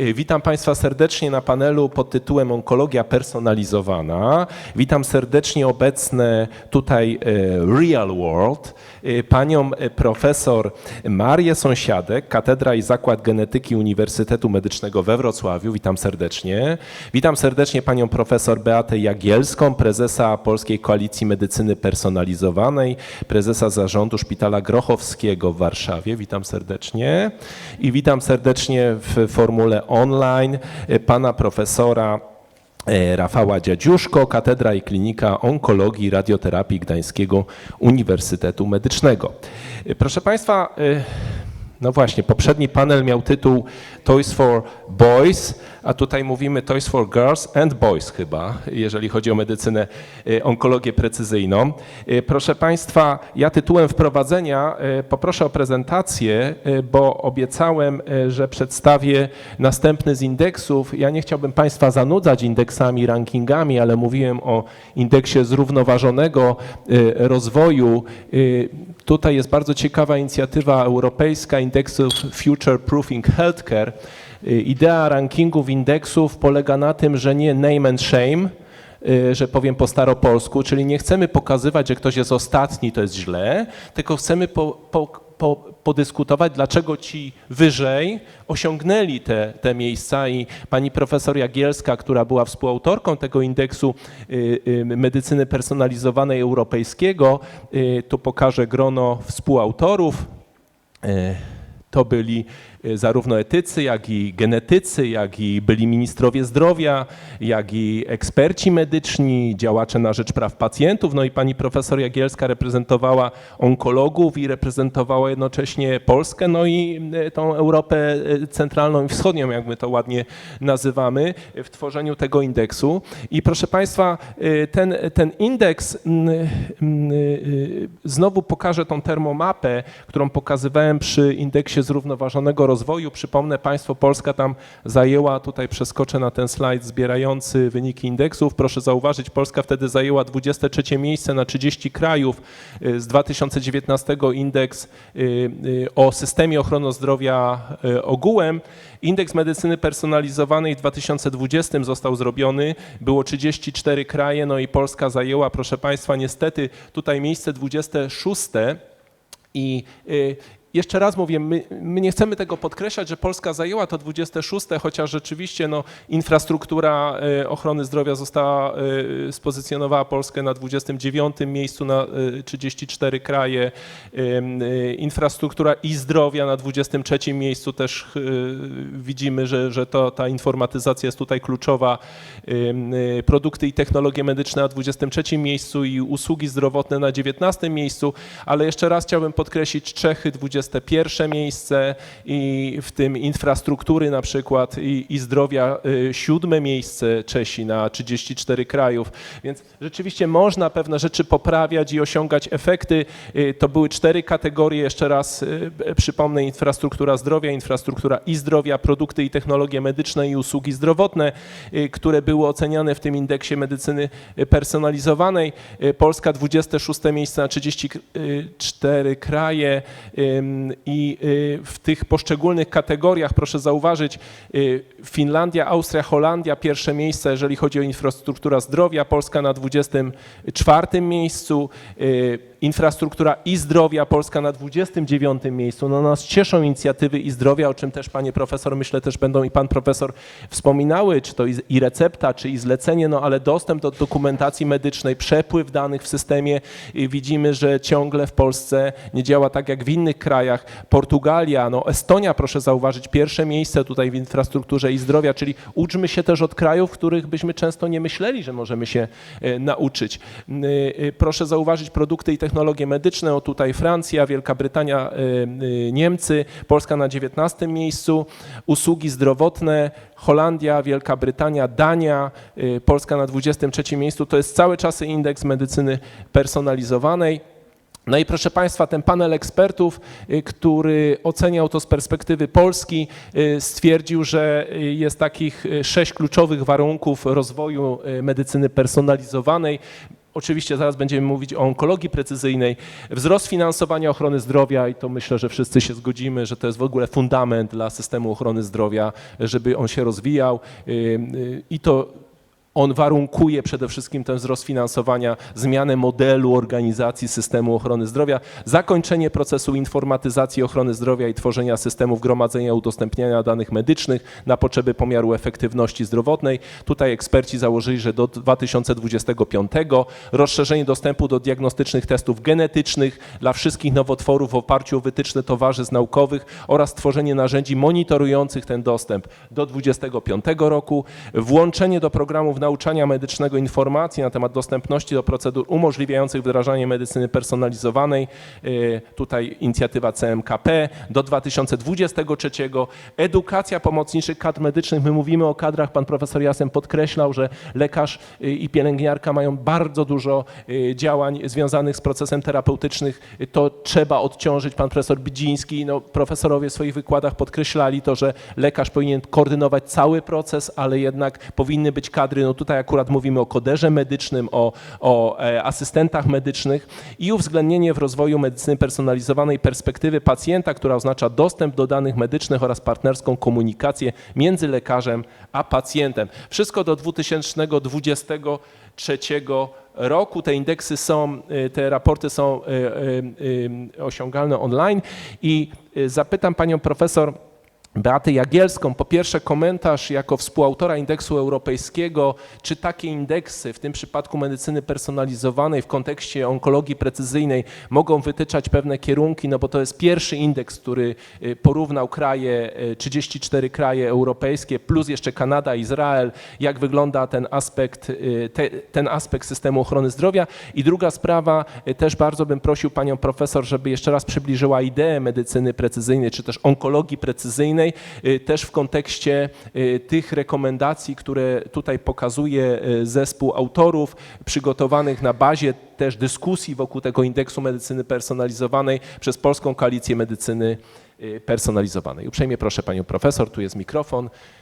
Y, Witam Państwa serdecznie na panelu pod tytułem Onkologia personalizowana. Witam serdecznie obecne tutaj e, Real World, panią e, profesor Marię Sąsiadek, Katedra i Zakład Genetyki Uniwersytetu Medycznego we Wrocławiu. Witam serdecznie. Witam serdecznie panią profesor Beatę Jagielską, prezesa Polskiej Koalicji Medycyny Personalizowanej, prezesa zarządu Szpitala Grochowskiego w Warszawie. Witam serdecznie. I witam serdecznie w formule online e, pana profesora Rafała Dziadziuszko, Katedra i Klinika Onkologii i Radioterapii Gdańskiego Uniwersytetu Medycznego. E, Proszę Państwa, e, no właśnie, poprzedni panel miał tytuł Toys for Boys, a tutaj mówimy Toys for Girls and Boys chyba, jeżeli chodzi o medycynę, e, onkologię precyzyjną. E, Proszę Państwa, ja tytułem wprowadzenia e, poproszę o prezentację, bo obiecałem, że przedstawię następny z indeksów. Ja nie chciałbym Państwa zanudzać indeksami, rankingami, ale mówiłem o indeksie zrównoważonego rozwoju. Tutaj jest bardzo ciekawa inicjatywa europejska indeksów Future Proofing Healthcare. Y, Idea rankingów indeksów polega na tym, że nie name and shame, y, że powiem po staropolsku, czyli nie chcemy pokazywać, że ktoś jest ostatni, to jest źle, tylko chcemy po, po, po, podyskutować, dlaczego ci wyżej osiągnęli te, te miejsca i pani profesor Jagielska, która była współautorką tego indeksu y, medycyny personalizowanej europejskiego, tu pokażę grono współautorów. To byli zarówno etycy, jak i genetycy, jak i byli ministrowie zdrowia, jak i eksperci medyczni, działacze na rzecz praw pacjentów. No i pani profesor Jagielska reprezentowała onkologów i reprezentowała jednocześnie Polskę, no i y, tą Europę y, centralną i wschodnią, jak my to ładnie nazywamy, y, w tworzeniu tego indeksu. I proszę Państwa, y, ten, ten indeks, mm, mm, y, znowu pokażę tą termomapę, którą pokazywałem przy indeksie zrównoważonego rozwoju. Przypomnę Państwu, Polska tam zajęła, tutaj przeskoczę na ten slajd zbierający wyniki indeksów. Proszę zauważyć, Polska wtedy zajęła 23 miejsce na 30 krajów. Y, Z 2019 indeks y, y, o systemie ochrony zdrowia ogółem. Indeks medycyny personalizowanej w 2020 został zrobiony. Było 34 kraje, no i Polska zajęła, proszę Państwa, niestety tutaj miejsce 26. I jeszcze raz mówię, my, my nie chcemy tego podkreślać, że Polska zajęła to 26, chociaż rzeczywiście no, infrastruktura y, ochrony zdrowia została, y, spozycjonowała Polskę na 29 miejscu na y, 34 kraje. Y, y, Infrastruktura i zdrowia na 23 miejscu też widzimy, że, że to, ta informatyzacja jest tutaj kluczowa. Produkty i technologie medyczne na 23 miejscu i usługi zdrowotne na 19 miejscu, ale jeszcze raz chciałbym podkreślić Czechy 21 miejsce i w tym infrastruktury na przykład i, i zdrowia y, siódme miejsce Czesi na 34 krajów, więc rzeczywiście można pewne rzeczy poprawiać i osiągać efekty. Y, To były cztery kategorie, jeszcze raz y, przypomnę, infrastruktura zdrowia, infrastruktura i zdrowia, produkty i technologie medyczne i usługi zdrowotne, które były oceniane w tym indeksie medycyny personalizowanej. Polska 26 miejsce na 34 kraje i y, w tych poszczególnych kategoriach proszę zauważyć y, Finlandia, Austria, Holandia pierwsze miejsce, jeżeli chodzi o infrastrukturę zdrowia, Polska na 24 miejscu, y, infrastruktura i zdrowia, Polska na 29 miejscu. No nas cieszą inicjatywy i zdrowia, o czym też panie profesor, myślę też będą i pan profesor wspominały, czy to i- recepta, czy i zlecenie, no ale dostęp do dokumentacji medycznej, przepływ danych w systemie. Widzimy, że ciągle w Polsce nie działa tak jak w innych krajach. Portugalia, no Estonia, proszę zauważyć, pierwsze miejsce tutaj w infrastrukturze i zdrowia, czyli uczmy się też od krajów, których byśmy często nie myśleli, że możemy się e, nauczyć. N- e, Proszę zauważyć produkty i technologie medyczne, o tutaj Francja, Wielka Brytania, e, e, Niemcy, Polska na 19 miejscu, usługi zdrowotne, Holandia, Wielka Brytania, Dania, e, Polska na 23 miejscu. To jest cały czas indeks medycyny personalizowanej. No i proszę Państwa, ten panel ekspertów, y, który oceniał to z perspektywy Polski, y, stwierdził, że y, jest takich sześć kluczowych warunków rozwoju medycyny personalizowanej. Oczywiście zaraz będziemy mówić o onkologii precyzyjnej, wzrost finansowania ochrony zdrowia i to myślę, że wszyscy się zgodzimy, że to jest w ogóle fundament dla systemu ochrony zdrowia, żeby on się rozwijał i to on warunkuje przede wszystkim ten wzrost finansowania, zmianę modelu organizacji systemu ochrony zdrowia, zakończenie procesu informatyzacji ochrony zdrowia i tworzenia systemów gromadzenia, udostępniania danych medycznych na potrzeby pomiaru efektywności zdrowotnej. Tutaj eksperci założyli, że do 2025 rozszerzenie dostępu do diagnostycznych testów genetycznych dla wszystkich nowotworów w oparciu o wytyczne towarzystw naukowych oraz tworzenie narzędzi monitorujących ten dostęp do 2025 roku, włączenie do programów nauczania medycznego informacji na temat dostępności do procedur umożliwiających wdrażanie medycyny personalizowanej, y, tutaj inicjatywa CMKP do 2023, edukacja pomocniczych kadr medycznych, my mówimy o kadrach, pan profesor Jasem podkreślał, że lekarz y, i pielęgniarka mają bardzo dużo y, działań związanych z procesem terapeutycznym, to trzeba odciążyć, pan profesor Bidziński, no, profesorowie w swoich wykładach podkreślali to, że lekarz powinien koordynować cały proces, ale jednak powinny być kadry, no tutaj akurat mówimy o koderze medycznym, o, o e, asystentach medycznych i uwzględnienie w rozwoju medycyny personalizowanej perspektywy pacjenta, która oznacza dostęp do danych medycznych oraz partnerską komunikację między lekarzem a pacjentem. Wszystko do 2023 roku. Te indeksy są, y, te raporty są y, osiągalne online i zapytam panią profesor Beatę Jagielską. Po pierwsze komentarz jako współautora indeksu europejskiego, czy takie indeksy, w tym przypadku medycyny personalizowanej w kontekście onkologii precyzyjnej mogą wytyczać pewne kierunki, no bo to jest pierwszy indeks, który y, porównał kraje, y, 34 kraje europejskie, plus jeszcze Kanada, Izrael, jak wygląda ten aspekt, y, te, ten aspekt systemu ochrony zdrowia. I druga sprawa, y, też bardzo bym prosił panią profesor, żeby jeszcze raz przybliżyła ideę medycyny precyzyjnej, czy też onkologii precyzyjnej, y, też w kontekście y, tych rekomendacji, które tutaj pokazuje y, zespół autorów, przygotowanych na bazie też dyskusji wokół tego indeksu medycyny personalizowanej przez Polską Koalicję Medycyny Personalizowanej. Uprzejmie proszę panią profesor, tu jest mikrofon.